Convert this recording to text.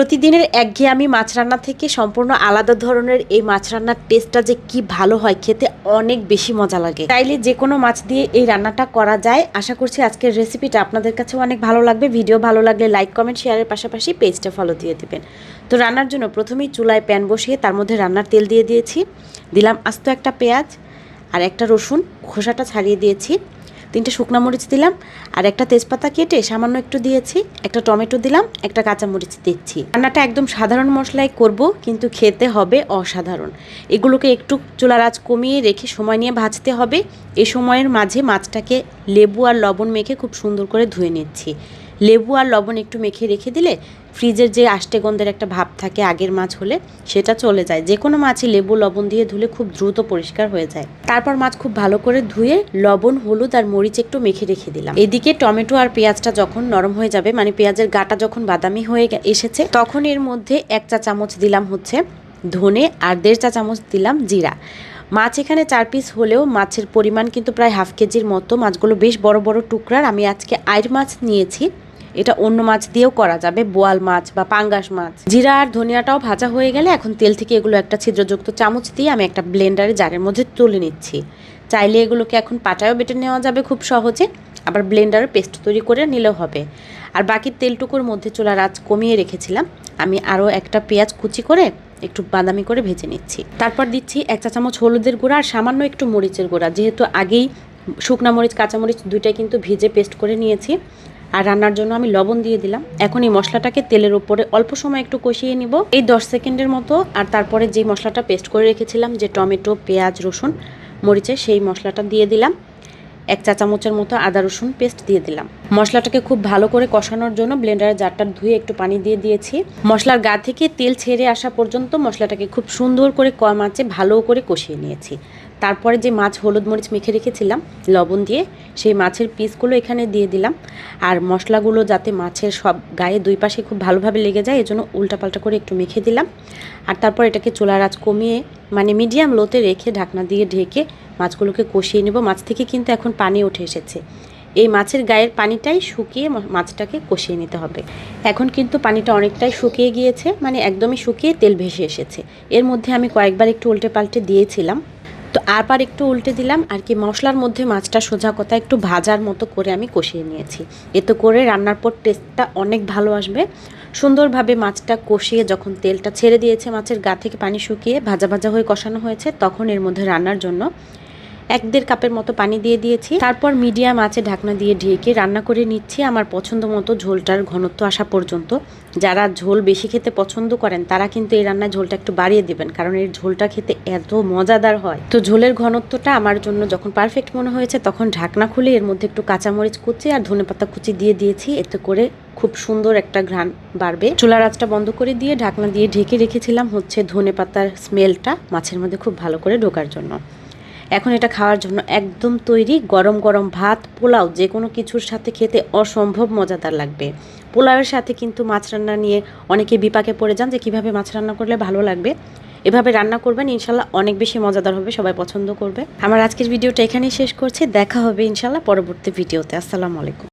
প্রতিদিনের একঘেয়েমি মাছ রান্না থেকে সম্পূর্ণ আলাদা ধরনের এই মাছ রান্নার টেস্টটা যে কি ভালো হয় খেতে অনেক বেশি মজা লাগে। তাইলে যে কোনো মাছ দিয়ে এই রান্নাটা করা যায়। আশা করছি আজকের রেসিপিটা আপনাদের কাছে অনেক ভালো লাগবে। ভিডিও ভালো লাগলে লাইক কমেন্ট শেয়ারের পাশাপাশি পেজটা ফলো দিয়ে দেবেন। তো রান্নার জন্য প্রথমেই চুলায় প্যান বসিয়ে তার মধ্যে রান্নার তেল দিয়ে দিয়েছি। দিলাম আস্ত একটা পেঁয়াজ আর একটা রসুন। খোসাটা ছাড়িয়ে দিয়েছি। তিনটে শুকনা মরিচ দিলাম, আর একটা তেজপাতা কেটে সামান্য একটু দিয়েছি, একটা টমেটো দিলাম, একটা কাঁচা মরিচ দিচ্ছি। রান্নাটা একদম সাধারণ মশলায় করব, কিন্তু খেতে হবে অসাধারণ। এগুলোকে একটু চুলার আঁচ কমিয়ে রেখে সময় নিয়ে ভাজতে হবে। এ সময়ের মাঝে মাছটাকে লেবু আর লবণ মেখে খুব সুন্দর করে ধুয়ে নিচ্ছি। লেবু আর লবণ একটু মেখে রেখে দিলে ফ্রিজের যে আষ্টে গন্ধের একটা ভাব থাকে আগের মাছ হলে, সেটা চলে যায়। যে কোনো মাছই লেবু, লবণ দিয়ে ধুলে খুব দ্রুত পরিষ্কার হয়ে যায়। তারপর মাছ খুব ভালো করে ধুয়ে লবণ, হলুদ আর মরিচ একটু মেখে রেখে দিলাম। এদিকে টমেটো আর পেঁয়াজটা যখন নরম হয়ে যাবে মানে পেঁয়াজের গাটা যখন বাদামি হয়ে এসেছে, তখন এর মধ্যে এক চা চামচ দিলাম হচ্ছে ধনে আর দেড় চা চামচ দিলাম জিরা। মাছ এখানে চার পিস হলেও মাছের পরিমাণ কিন্তু প্রায় হাফ কেজির মতো। মাছগুলো বেশ বড় বড় টুকরার। আমি আজকে আইর মাছ নিয়েছি। এটা অন্য মাছ দিয়েও করা যাবে, বোয়াল মাছ বা পাঙ্গাস মাছ। জিরা আর ধনিয়াটাও ভাজা হয়ে গেলে এখন তেল থেকে এগুলো একটা ছিদ্রযুক্ত চামচ দিয়ে আমি একটা ব্লেন্ডারে জারের মধ্যে তুলে নিচ্ছি। চাইলে এগুলোকে এখন পাটায়ও বেটে নেওয়া যাবে খুব সহজে, আবার ব্লেন্ডারে পেস্ট তৈরি করে নিলেও হবে। আর বাকি তেলটুকুর মধ্যে চুলার আঁচ কমিয়ে রেখেছিলাম, আমি আরও একটা পেঁয়াজ কুচি করে একটু বাদামি করে ভেজে নিচ্ছি। তারপর দিচ্ছি এক চা চামচ হলুদের গুঁড়া আর সামান্য একটু মরিচের গুঁড়া, যেহেতু আগেই শুকনা মরিচ, কাঁচা মরিচ দুইটাই কিন্তু ভেজে পেস্ট করে নিয়েছি। আর রান্নার জন্য আমি লবণ দিয়ে দিলাম। এখন এই মশলাটাকে তেলের উপরে অল্প সময় একটু কষিয়ে নিব। এই দশ সেকেন্ডের মতো আর তারপরে যে মশলাটা পেস্ট করে রেখেছিলাম, যে টমেটো, পেঁয়াজ, রসুন মরিচে সেই মশলাটা দিয়ে দিলাম। এক চা চামচের মতো আদা, রসুন পেস্ট দিয়ে দিলাম। মশলাটাকে খুব ভালো করে কষানোর জন্য ব্লেন্ডারের জারটা ধুয়ে একটু পানি দিয়ে দিয়েছি। মশলার গা থেকে তেল ছেড়ে আসা পর্যন্ত মশলাটাকে খুব সুন্দর করে কম আঁচে ভালো করে কষিয়ে নিয়েছি। তারপরে যে মাছ হলুদ মরিচ মেখে রেখেছিলাম, লবণ দিয়ে সেই মাছের পিসগুলো এখানে দিয়ে দিলাম। আর মশলাগুলো যাতে মাছের সব গায়ে দুই পাশে খুব ভালোভাবে লেগে যায়, এজন্য উল্টাপাল্টা করে একটু মেখে দিলাম। আর তারপর এটাকে চুলার আঁচ কমিয়ে মানে মিডিয়াম লোতে রেখে ঢাকনা দিয়ে ঢেকে মাছগুলোকে কষিয়ে নেব। মাছ থেকে কিন্তু এখন পানি উঠে এসেছে। এই মাছের গায়ের পানিটাই শুকিয়ে মাছটাকে কষিয়ে নিতে হবে। এখন কিন্তু পানিটা অনেকটাই শুকিয়ে গিয়েছে মানে একদমই শুকিয়ে তেল ভেসে এসেছে। এর মধ্যে আমি কয়েকবার একটু উল্টে পাল্টে দিয়েছিলাম। তো আরবার একটু উল্টে দিলাম, আর কি মশলার মধ্যে মাছটা সোজা কথা একটু ভাজার মতো করে আমি কষিয়ে নিয়েছি। এতে করে রান্নার পর টেস্টটা অনেক ভালো আসবে। সুন্দরভাবে মাছটা কষিয়ে যখন তেলটা ছেড়ে দিয়েছে মাছের গা থেকে পানি শুকিয়ে ভাজা ভাজা হয়ে কষানো হয়েছে, তখন এর মধ্যে রান্নার জন্য এক দেড় কাপের মতো পানি দিয়ে দিয়েছি। তারপর মিডিয়াম আঁচে ঢাকনা দিয়ে ঢেকে রান্না করে নিচ্ছি আমার পছন্দ মতো ঝোলটার ঘনত্ব আসা পর্যন্ত। যারা ঝোল বেশি খেতে পছন্দ করেন, তারা কিন্তু এই রান্নায় ঝোলটা একটু বাড়িয়ে দেবেন, কারণ এর ঝোলটা খেতে এত মজাদার হয়। তো ঝোলের ঘনত্বটা আমার জন্য যখন পারফেক্ট মনে হয়েছে, তখন ঢাকনা খুলে এর মধ্যে একটু কাঁচামরিচ কুচি আর ধনেপাতা কুচি দিয়ে দিয়েছি। এতে করে খুব সুন্দর একটা ঘ্রাণ বাড়বে। চুলার আঁচটা বন্ধ করে দিয়ে ঢাকনা দিয়ে ঢেকে রেখেছিলাম হচ্ছে ধনেপাতার স্মেলটা মাছের মধ্যে খুব ভালো করে ঢোকার জন্য। এখন এটা খাওয়ার জন্য একদম তৈরি গরম গরম ভাত, পোলাও যে কোনো কিছুর সাথে খেতে অসম্ভব মজাদার লাগবে। পোলাওয়ের সাথে কিন্তু মাছ রান্না নিয়ে অনেকে বিপাকে পড়ে যান যে কীভাবে মাছ রান্না করলে ভালো লাগবে। এভাবে রান্না করবেন, ইনশাল্লাহ অনেক বেশি মজাদার হবে, সবাই পছন্দ করবে। আমার আজকের ভিডিওটা এখানেই শেষ করছি, দেখা হবে ইনশাল্লাহ পরবর্তী ভিডিওতে। আসসালামু আলাইকুম।